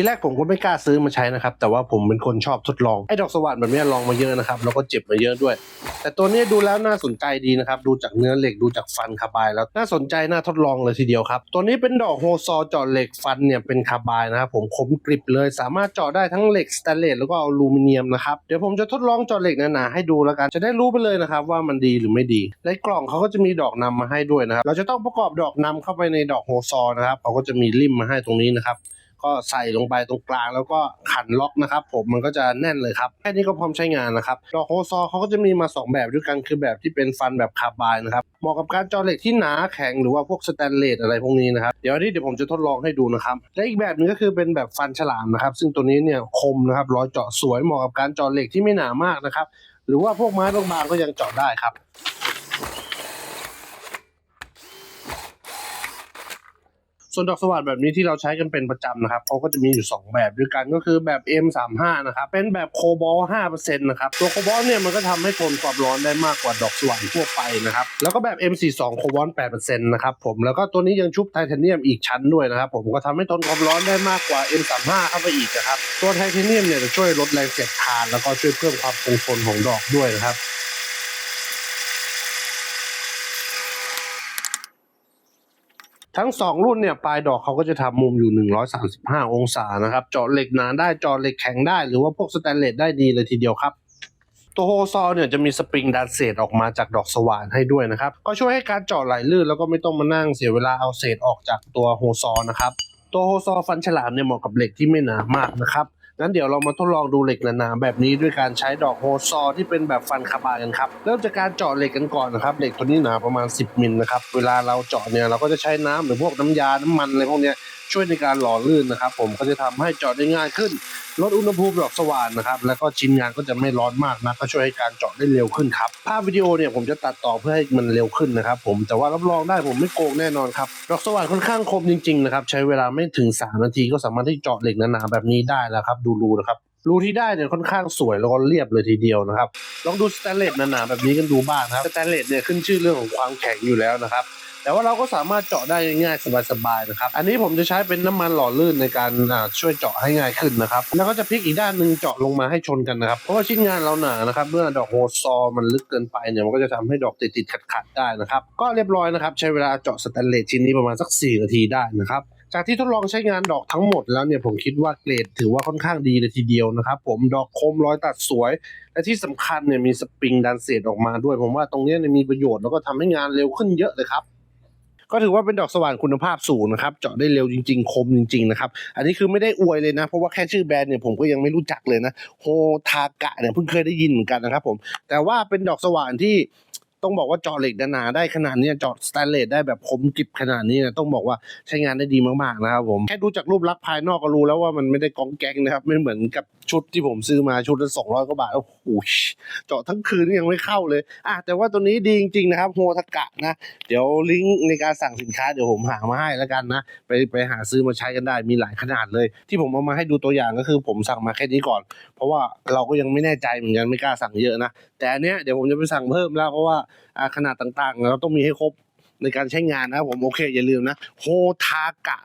ทีแรกผมก็ไม่กล้าซื้อมาใช้นะครับ แต่ว่าผมเป็นคนชอบทดลองไอ้ดอกสว่านแบบเนี้ยลองมาเยอะนะครับแล้วก็เจ็บมาเยอะด้วย แต่ตัวนี้ดูแล้วน่าสนใจดีนะครับดูจากเนื้อเหล็กดูจากฟันคาบายแล้วน่าสนใจน่าทดลองเลยทีเดียวครับ ตัวนี้เป็นดอกโฮซอเจาะเหล็กฟันเนี่ยเป็นคาบายนะครับผมคมกริบเลย สามารถเจาะได้ทั้งเหล็กสแตนเลสแล้วก็อลูมิเนียมนะครับเดี๋ยวผมจะทดลองเจาะเหล็กหนาๆให้ดูแล้วกันจะได้รู้ไปเลยนะครับว่ามันดีหรือไม่ดีในกล่องเขาก็จะมีดอกนำมาให้ด้วยนะครับเราจะต้องประกอบดอกนำเข้าไปในดอกโฮซอนะครับเขาก็จะมีริมมาให้ตรงนี้นะครับ ก็ใส่ลงไปตรงกลาง แล้วก็ขันล็อกนะครับ ผมมันก็จะแน่นเลยครับแค่นี้ก็พร้อมใช้งานนะครับดอกโฮซอเขาก็จะมีมา 2 แบบด้วยกันคือแบบที่เป็นฟันแบบคาร์บายนะครับเหมาะกับการจาะเหล็กที่หนาแข็งหรือว่าพวกสแตนเลสอะไรพวกนี้นะครับเดี๋ยวอันนี้เดี๋ยวผมจะทดลองให้ดูนะครับและอีกแบบหนึงก็คือเป็นแบบฟันฉลามนะครับ ซึ่งตัวนี้เนี่ยคมนะครับรอยเจาะสวยเหมาะกับการจาะเหล็กที่ไม่หนามากนะครับหรือว่าพวกไม้บางๆก็ยังเจาะได้ครับ ส่วนดอกสว่านแบบนี้ที่เราใช้กันเป็นประจำนะครับเขาก็จะมีอยู่ 2 แบบด้วยกันก็คือแบบ M35 นะครับ เป็นแบบโคบอล5%นะครับ ตัวโคบอลเนี่ยมันก็ทำให้ทนความร้อนได้มากกว่าดอกสว่านทั่วไปนะครับ แล้วก็แบบ M42 โคบอล8%นะครับผม แล้วก็ตัวนี้ยังชุบไทเทเนียมอีกชั้นด้วยนะครับผม ก็ทำให้ทนความร้อนได้มากกว่า M35 เข้าไปอีกนะครับ ตัวไทเทเนียมเนี่ยจะช่วยลดแรงเสียดทาน แล้วก็ช่วยเพิ่มความคงทนของดอกด้วยนะครับ ทั้ง 2 รุ่นเนี่ยปลายดอกเขาก็จะทำมุมอยู่ 135 องศานะครับเจาะเหล็กหนาได้เจาะเหล็กแข็งได้ หรือว่าพวกสแตนเลสได้ดีเลยทีเดียวครับตัวโฮซอลเนี่ยจะมีสปริงดันเศษออกมาจากดอกสว่านให้ด้วยนะครับ ก็ช่วยให้การเจาะไหลลื่นแล้วก็ไม่ต้องมานั่งเสียเวลาเอาเศษออกจากตัวโฮซอลนะครับตัวโฮซอลฟันฉลามเนี่ยเหมาะกับเหล็กที่ไม่หนามากนะครับ งั้นเดี๋ยวเรามาทดลองดูเหล็กหนาๆแบบนี้ด้วยการใช้ดอกโฮซอที่เป็นแบบฟันคาบากันครับเริ่มจากการเจาะเหล็กกันก่อนนะครับเหล็กตัวนี้หนาประมาณ 10มิลนะครับเวลาเราเจาะเนี่ยเราก็จะใช้น้ำหรือพวกน้ำยาน้ำมันอะไรพวกนี้ช่วยในการหล่อลื่นนะครับผมก็จะทำให้เจาะได้ง่ายขึ้น ลดอุณหภูมิดอกสว่านนะครับ แล้วก็ชิ้นงานก็จะไม่ร้อนมากนะก็ช่วยให้การเจาะได้เร็วขึ้นครับ ภาพวิดีโอเนี่ยผมจะตัดต่อเพื่อให้มันเร็วขึ้นนะครับผมแต่ว่ารับรองได้ผมไม่โกงแน่นอนครับดอกสว่านค่อนข้างคมจริงๆนะครับใช้เวลาไม่ถึง 3 นาทีก็สามารถที่เจาะเหล็กหนาๆแบบนี้ได้แล้วครับ ดูรูนะครับรูที่ได้เนี่ยค่อนข้างสวยแล้วก็เรียบเลยทีเดียวนะครับลองดูสแตนเลสหนาๆแบบนี้กันดูบ้างครับสแตนเลสเนี่ยขึ้นชื่อเรื่องของความแข็งอยู่แล้วนะครับ แต่ว่าเราก็สามารถเจาะได้ง่ายๆสบายๆนะครับ อันนี้ผมจะใช้เป็นน้ำมันหล่อลื่นในการช่วยเจาะให้ง่ายขึ้นนะครับ แล้วก็จะพลิกอีกด้านหนึ่งเจาะลงมาให้ชนกันนะครับ เพราะว่าชิ้นงานเราหนานะครับ เมื่อดอกโฮซอมันลึกเกินไปเนี่ยมันก็จะทำให้ดอกติดๆขัดๆได้นะครับ ก็เรียบร้อยนะครับ ใช้เวลาเจาะสแตนเลสชิ้นนี้ประมาณสัก 4 นาทีได้นะครับจากที่ทดลองใช้งานดอกทั้งหมดแล้วเนี่ยผมคิดว่าเกรดถือว่าค่อนข้างดีเลยทีเดียวนะครับผมดอกคมรอยตัดสวย และที่สำคัญเนี่ยมีสปริงดันเศษออกมาด้วย ผมว่าตรงนี้เนี่ยมีประโยชน์แล้วก็ทำให้งานเร็วขึ้นเยอะเลยครับ ก็ถือว่าเป็นดอกสว่านคุณภาพสูงนะครับ เจาะได้เร็วจริง ๆ คมจริง ๆ นะครับ อันนี้คือไม่ได้อวยเลยนะ เพราะว่าแค่ชื่อแบรนด์เนี่ยผมก็ยังไม่รู้จักเลยนะ โฮทากะเนี่ยเพิ่งเคยได้ยินเหมือนกันนะครับผม แต่ว่าเป็นดอกสว่านที่ ต้องบอกว่าเจาะเหล็กหนาได้ขนาดนี้เจาะสแตนเลสได้แบบคมกริบขนาดนี้นยต้องบอกว่าใช้งานได้ดีมากๆนะครับผมแค่ดูจากรูปลักษณ์ภายนอกก็รู้แล้วว่ามันไม่ได้กองแกงนะครับไม่เหมือนกับชุดที่ผมซื้อมาชุดละสองร้อยกว่าบาทโอ้โหเจาะทั้งคืนยังไม่เข้าเลยอะแต่ว่าตัวนี้ดีจริงๆนะครับโฮทากะนะ เดี๋ยวลิงก์ในการสั่งสินค้าเดี๋ยวผมหามาให้แล้วกันนะ ไปไปหาซื้อมาใช้กันได้มีหลายขนาดเลย ที่ผมเอามาให้ดูตัวอย่างก็คือผมสั่งมาแค่นี้ก่อน เพราะว่าเราก็ยังไม่แน่ใจเหมือนกันไม่กล้าสั่งเยอะนะแต่อันเนี้ยเดี๋ยวผมจะไปสั่งเพิ่มแล้วเพราะว่าขนาดต่างๆ เราต้องมีให้ครบในการใช้งานนะครับผมโอเคอย่าลืมนะโฮทากะ